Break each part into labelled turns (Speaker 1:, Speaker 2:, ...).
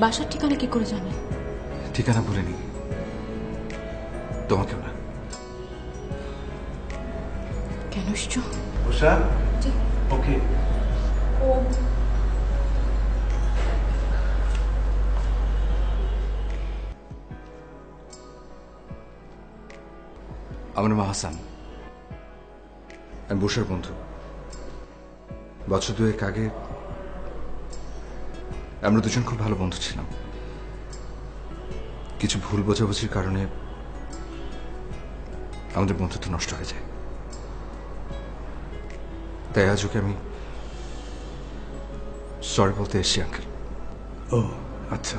Speaker 1: বাসার ঠিকানা কি করে জানেন
Speaker 2: ঠিকানা ভুলিনি তোমাকেও না।
Speaker 1: কেন
Speaker 3: উষা। ওকে।
Speaker 2: আমার নাম হাসান। আমি বসের বন্ধু। বছর দুয়েক আগে আমরা দুজন খুব ভালো বন্ধু ছিলাম। কিছু ভুল বোঝাবুঝির কারণে আমাদের বন্ধুত্ব নষ্ট হয়ে যায়। তাই আজ ওকে আমি সরি বলতে এসছি, আঙ্কেল।
Speaker 3: ও আচ্ছা।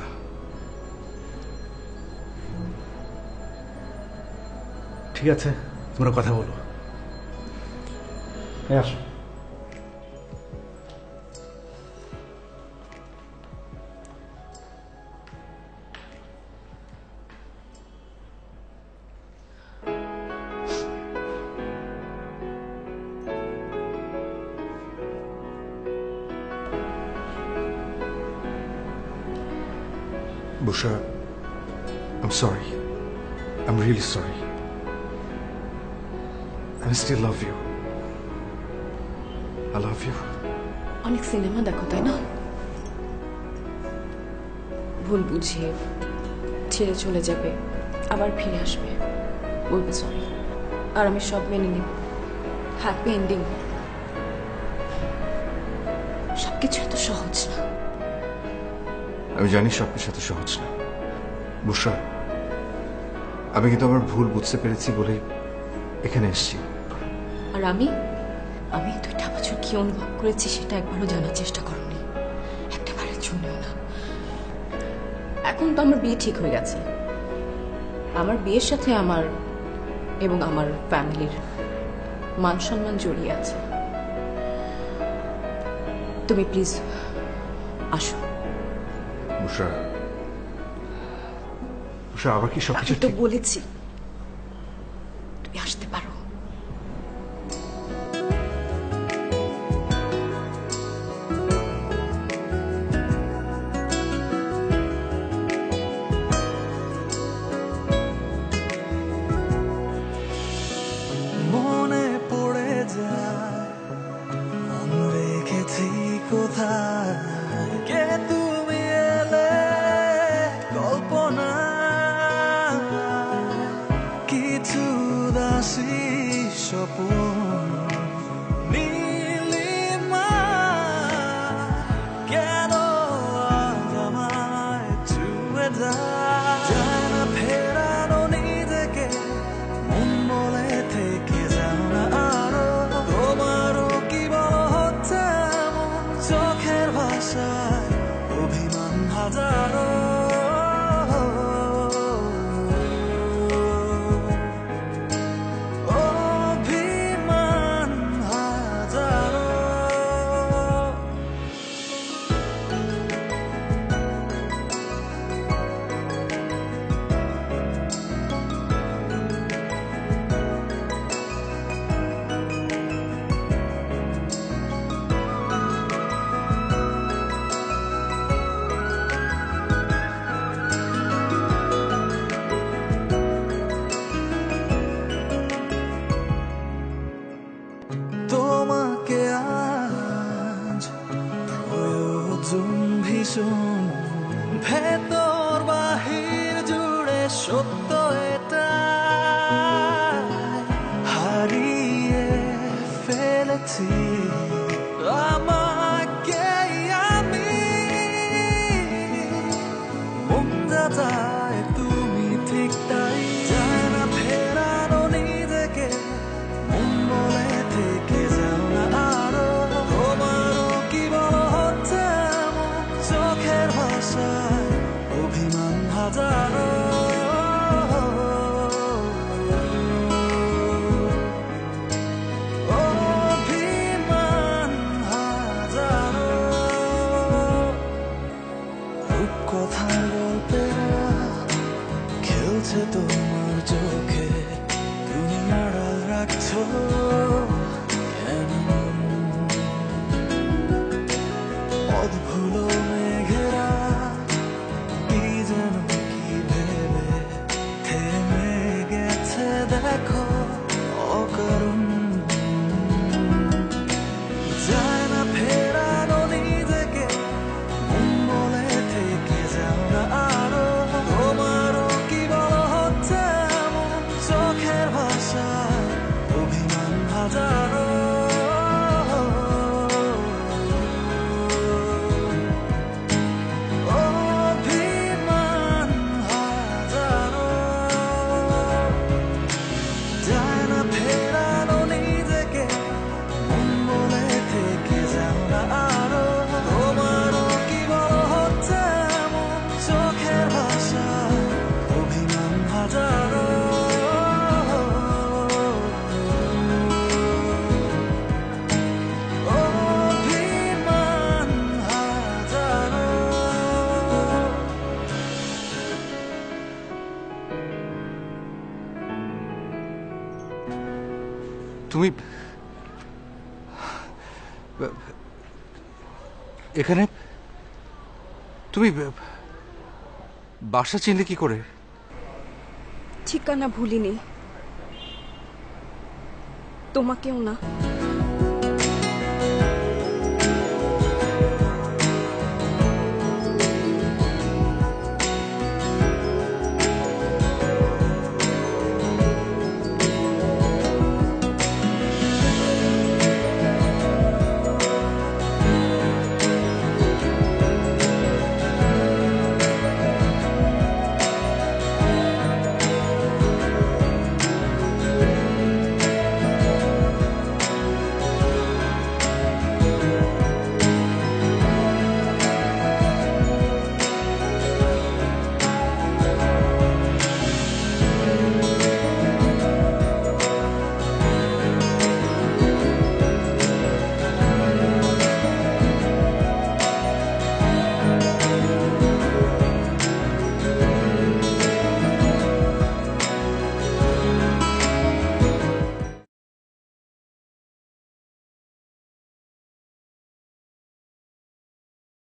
Speaker 3: ঠিক আছে, তোমরা কথা বলো। এই আসো।
Speaker 2: Busha, I'm sorry. I'm really sorry. I still love you. I love you.
Speaker 1: অনেক সিনেমা দেখো তাই না ভুল বুঝিয়ে ছেড়ে চলে যাবে আবার ফিরে আসবে বলবে সরি আর আমি সব মেনে নিব হ্যাপি এন্ডিং সবকিছু এত সহজ না
Speaker 2: আমি জানি সবকিছু সাথে সহজ না। বুসা, আমি কিন্তু আমার ভুল বুঝতে পেরেছি বলেই এখানে এসেছি।
Speaker 1: আর আমি? আমি দুইটা বছর কি অনুভব করেছি সেটা একবারও জানার চেষ্টা করনি। একটা বারের জন্যও না। এখন তো আমার বিয়ে ঠিক হয়ে গেছে। আমার বিয়ের সাথে আমার এবং আমার ফ্যামিলির মান সম্মান জড়িয়ে আছে। তুমি প্লিজ আসো।
Speaker 2: বুসা উষা আবার কি সবকিছু
Speaker 1: তো বলেছি তুমি আসতে পারো।
Speaker 4: ζήσω που 또 জ্বলছে তোমার চোখে তুমি নাড়াল রাখছো।
Speaker 2: তুমি এখানে তুমি বাসা চিনলে কি করে?
Speaker 1: ঠিকানা ভুলিনি। তোমাকেও না।